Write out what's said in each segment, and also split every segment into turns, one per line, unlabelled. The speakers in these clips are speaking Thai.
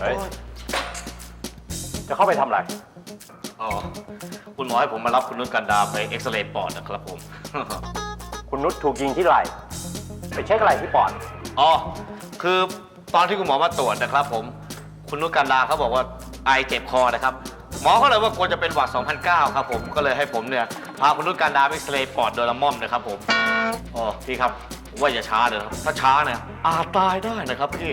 เฮ้ย จะเข้าไปทำอะไร
อ๋อ คุณหมอให้ผมมารับคุณนุชกันดาไปเอ็กซเรย์ปอดนะครับผม
คุณนุชถูกยิงที่ไหล่ ไปเช็คอะไรที่ปอด
อ๋อ คือตอนที่คุณหมอมาตรวจนะครับผม คุณนุชกันดาเขาบอกว่าไอเจ็บคอนะครับ หมอก็เลยว่าควรจะเป็นหวัด2009 ครับผม ก็เลยให้ผมเนี่ย พาคุณนุชกันดาไปเอ็กซเรย์ปอดโดยละม่อมนะครับผม อ๋อ พี่ครับผมว่าอย่าช้าเลยนะครับ ถ้าช้าเนี่ยอาจตายได้นะครับพี่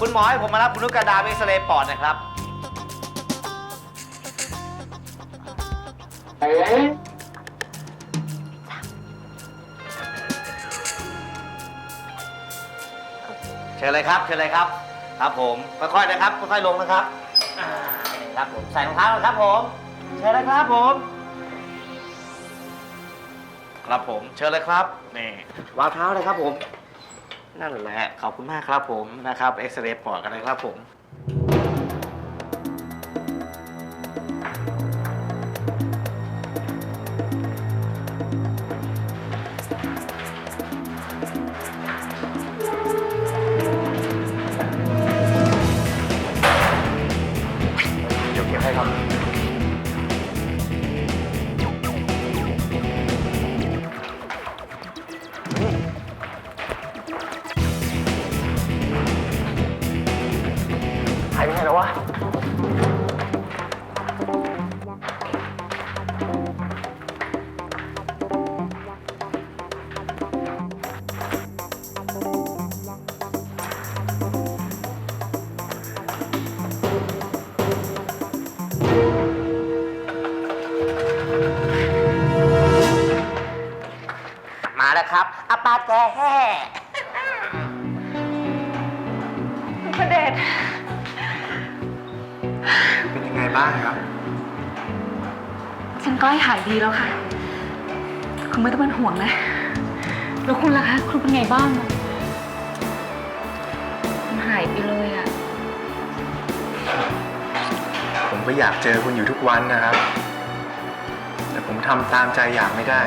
คุณหมอให้ผมมารับคุณนุชกันดาไปเอ็กซเรย์ปอดนะครับ เชิญเลยครับ เชิญเลยครับ ครับผม ค่อยๆนะครับ ค่อยๆลงนะครับอ่าครับผม ใส่รองเท้านะครับผม เชิญเลยครับผม ครับผม เชิญเลยครับ นี่ วางเท้าเลยครับผม นั่นแหละ ขอบคุณมากครับผมนะครับเอ็กซเรย์ปอดกันเลยครับผม
เดี๋ยวเก็บให้ครับายไปไหนแล้ววะ
มาแล้วครับอาปาแกแห่
พระเดช
เป็นยังไง บ้างครับ
ฉันก็ให้หายดีแล้วค่ะ คุณไม่ต้องเป็นห่วงนะ แล้วคุณล่ะคะ คุณเป็นไงบ้างอะมันหายไปเลยอะ
ผมก็อยากเจอคุณอยู่ทุกวันนะครับ แต่ผมทำตามใจอยากไม่ได้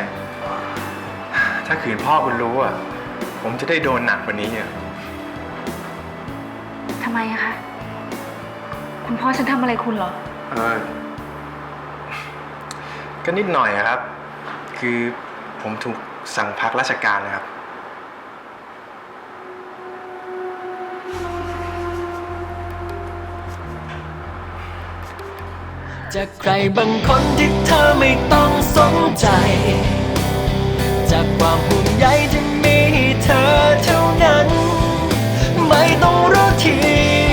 ถ้าขืนพ่อคุณรู้อะ ผมจะได้โดนหนักกว่านี้อะ
ทำไมอะคะ คุณพ่อฉันทำอะไรคุณเหรอ
ก็นิดหน่อยครับ คือผมถูกสั่งพักราชการนะครับ
จากใครบางคนที่เธอไม่ต้องสนใจ
จากความห่วงใย